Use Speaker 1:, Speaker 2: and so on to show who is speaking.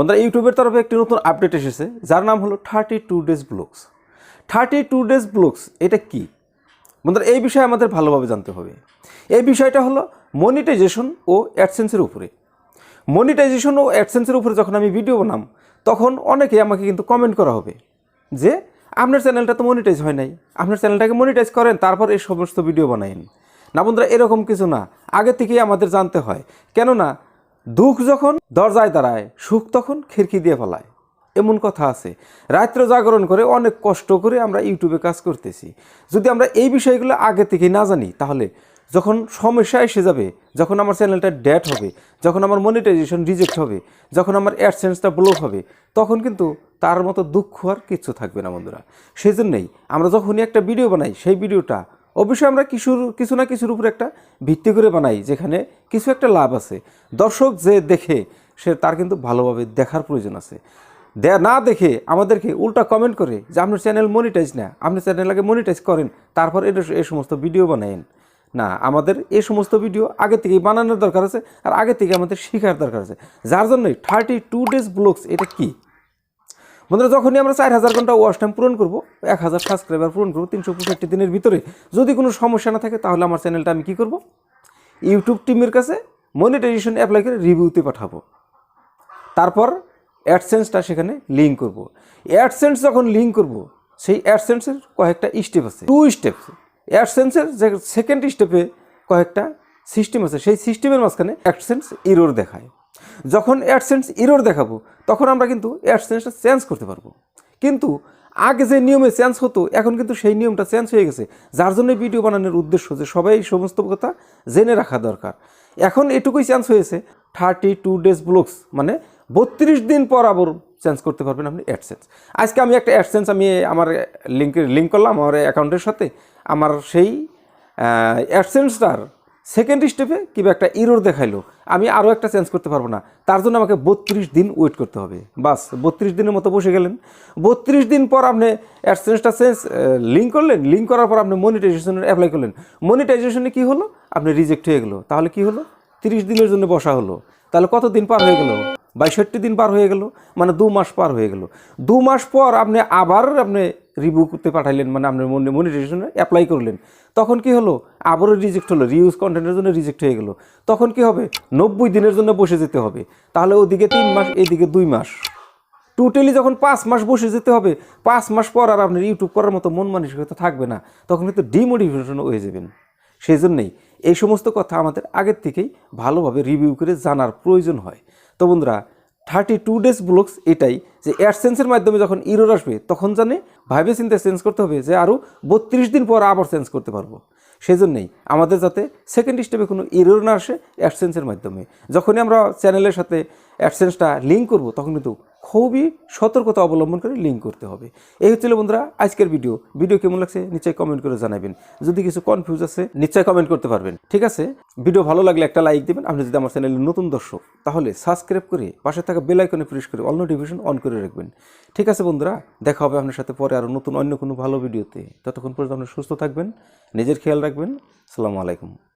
Speaker 1: বন্ধুরা, ইউটিউবের তরফে একটি নতুন আপডেট এসেছে, যার নাম হলো thirty two days blogs thirty two days blogs এটা কি? বন্ধুরা, এই বিষয়ে আমাদের ভালোভাবে জানতে হবে। এই বিষয়টা হলো মনিটাইজেশন ও অ্যাডসেন্সের উপরে। মনিটাইজেশন ও অ্যাডসেন্সের উপরে যখন আমি ভিডিও বানাম, তখন অনেকে আমাকে কিন্তু কমেন্ট করা হবে যে, আপনার চ্যানেলটা তো মনিটাইজ হয় নাই। আপনার চ্যানেলটাকে মনিটাইজ করেন, তারপর এই সমস্ত ভিডিও বানাইন না বন্ধুরা, এরকম কিছু না। আগে থেকেই আমাদের জানতে হয়। কেননা দুঃখ যখন দরজায় দাঁড়ায়, সুখ তখন খিড়কি দিয়ে ফেলায়। এমন কথা আছে। রাত্রে জাগরণ করে অনেক কষ্ট করে আমরা ইউটিউবে কাজ করতেছি। যদি আমরা এই বিষয়গুলো আগে থেকে না জানি, তাহলে যখন সমস্যা এসে যাবে, যখন আমার চ্যানেলটা ড্যাট হবে, যখন আমার মনিটাইজেশন রিজেক্ট হবে, যখন আমার অ্যাডসেন্সটা ব্লক হবে, তখন কিন্তু তার মতো দুঃখ আর কিচ্ছু থাকবে না বন্ধুরা। সেই জন্যই আমরা যখনই একটা ভিডিও বানাই, সেই ভিডিওটা অবশ্যই আমরা কিছুর কিছু না কিছুর উপর একটা ভিত্তি করে বানাই, যেখানে কিছু একটা লাভ আছে। দর্শক যে দেখে, সে তার কিন্তু ভালোভাবে দেখার প্রয়োজন আছে। না দেখে আমাদেরকে উল্টা কমেন্ট করে যে, আপনার চ্যানেল মনিটাইজ না। আপনার চ্যানেলকে মনিটাইজ করেন, তারপর এটা এই সমস্ত ভিডিও বানায়েন। না, আমাদের এই সমস্ত ভিডিও আগে থেকেই বানানোর দরকার আছে, আর আগে থেকে আমাদের শেখার দরকার আছে। যার জন্যই থার্টি টু ডেজ ব্লগস এটা কী? বন্ধুরা, যখনই আমরা চার হাজার ঘণ্টা ওয়াশ টাইম পূরণ করব, এক হাজার সাবস্ক্রাইবার পূরণ করব তিনশো পঁয়ষট্টি দিনের ভিতরে। যদি কোনো সমস্যা না থাকে, তাহলে আমার চ্যানেলটা আমি কী করব? ইউটিউব টিমের কাছে মনিটাইজেশন অ্যাপ্লাই করে রিভিউতে পাঠাবো। তারপর অ্যাডসেন্সটা সেখানে লিঙ্ক করব। অ্যাডসেন্স যখন লিঙ্ক করব, সেই অ্যাডসেন্সের কয়েকটা স্টেপ আছে। টু স্টেপস অ্যাডসেন্সের যে সেকেন্ড স্টেপে কয়েকটা সিস্টেম আছে, সেই সিস্টেমের মাঝখানে অ্যাডসেন্স ইরোর দেখায়। যখন অ্যাডসেন্স ইরোর দেখাবো, তখন আমরা কিন্তু অ্যাডসেন্সটা চেঞ্জ করতে পারব। কিন্তু আগে যে নিয়মে চেঞ্জ হতো, এখন কিন্তু সেই নিয়মটা চেঞ্জ হয়ে গেছে। যার জন্য ভিডিও বানানোর উদ্দেশ্য যে সবাই এই সমস্ত কথা জেনে রাখা দরকার। এখন এটুকুই চেঞ্জ হয়েছে। থার্টি টু ডেজ ব্লগস মানে বত্রিশ দিন পর আবার চেঞ্জ করতে পারবেন আপনি অ্যাডসেন্স আজকে আমি একটা অ্যাডসেন্স আমি আমার লিঙ্কের লিঙ্ক করলাম, আমার অ্যাকাউন্টের সাথে। আমার সেই অ্যাডসেন্সটার সেকেন্ড স্টেপে কিংবা একটা ইরোর দেখাইলো। আমি আরও একটা চেঞ্জ করতে পারব না। তার জন্য আমাকে বত্রিশ দিন ওয়েট করতে হবে। বাস, বত্রিশ দিনের মতো বসে গেলেন। বত্রিশ দিন পর আপনি অ্যাডসেন্সটা চেঞ্জ লিঙ্ক করলেন। লিঙ্ক করার পর আপনি মনিটাইজেশনের অ্যাপ্লাই করলেন। মনিটাইজেশনে কী হলো? আপনি রিজেক্ট হয়ে গেলো। তাহলে কি হলো? তিরিশ দিনের জন্য বসা হলো। তাহলে কত দিন পার হয়ে গেল? বাইষট্টি দিন পার হয়ে গেল মানে দু মাস পার হয়ে গেল। দু মাস পর আপনি আবার আপনি রিভিউ করতে পাঠাইলেন মানে আপনার মনিটাইজেশনে অ্যাপ্লাই করলেন। তখন কি হলো? আবারও রিজেক্ট হলো রিউজ কন্টেন্টের জন্য রিজেক্ট হয়ে গেল। তখন কি হবে? নব্বই দিনের জন্য বসে যেতে হবে। তাহলে ওদিকে তিন মাস, এদিকে দুই মাস। টোটালি যখন পাঁচ মাস বসে যেতে হবে, পাঁচ মাস পর আর আপনার ইউটিউব করার মতো মন মানসিকতা থাকবে না। তখন কিন্তু ডিমোটিভেশন হয়ে যাবেন। সেই জন্যেই এই সমস্ত কথা আমাদের আগের থেকেই ভালোভাবে রিভিউ করে জানার প্রয়োজন হয়। তো বন্ধুরা থার্টি টু ডেজ ব্লগস এটাই যে অ্যাডসেন্সের মাধ্যমে যখন ইরোর আসবে, তখন জানে ভাইবে চিন্তা চেঞ্জ করতে হবে যে আরও বত্রিশ দিন পর আবার চেঞ্জ করতে পারব। সেই জন্যেই আমাদের যাতে সেকেন্ড স্টেপে কোনো ইরোর না আসে অ্যাডসেন্সের মাধ্যমে। যখনই আমরা চ্যানেলের সাথে অ্যাডসেন্সটা লিঙ্ক করব, তখন কিন্তু খুবই সতর্কতা অবলম্বন করে লিঙ্ক করতে হবে। এই হচ্ছিল বন্ধুরা আজকের ভিডিও ভিডিও কেমন লাগছে নিশ্চয়ই কমেন্ট করে জানাবেন। যদি কিছু কনফিউজ আছে, নিশ্চয়ই কমেন্ট করতে পারবেন। ঠিক আছে? ভিডিও ভালো লাগলে একটা লাইক দেবেন। আপনি যদি আমার চ্যানেলের নতুন দর্শক, তাহলে সাবস্ক্রাইব করে পাশে থাকা বেল আইকনে প্রেস করে অল নোটিফিকেশন অন করে রাখবেন। ঠিক আছে বন্ধুরা, দেখা হবে আপনার সাথে পরে আরও নতুন অন্য কোনো ভালো ভিডিওতে ততক্ষণ পর্যন্ত আপনি সুস্থ থাকবেন, নিজের খেয়াল রাখবেন। আসসালামু আলাইকুম।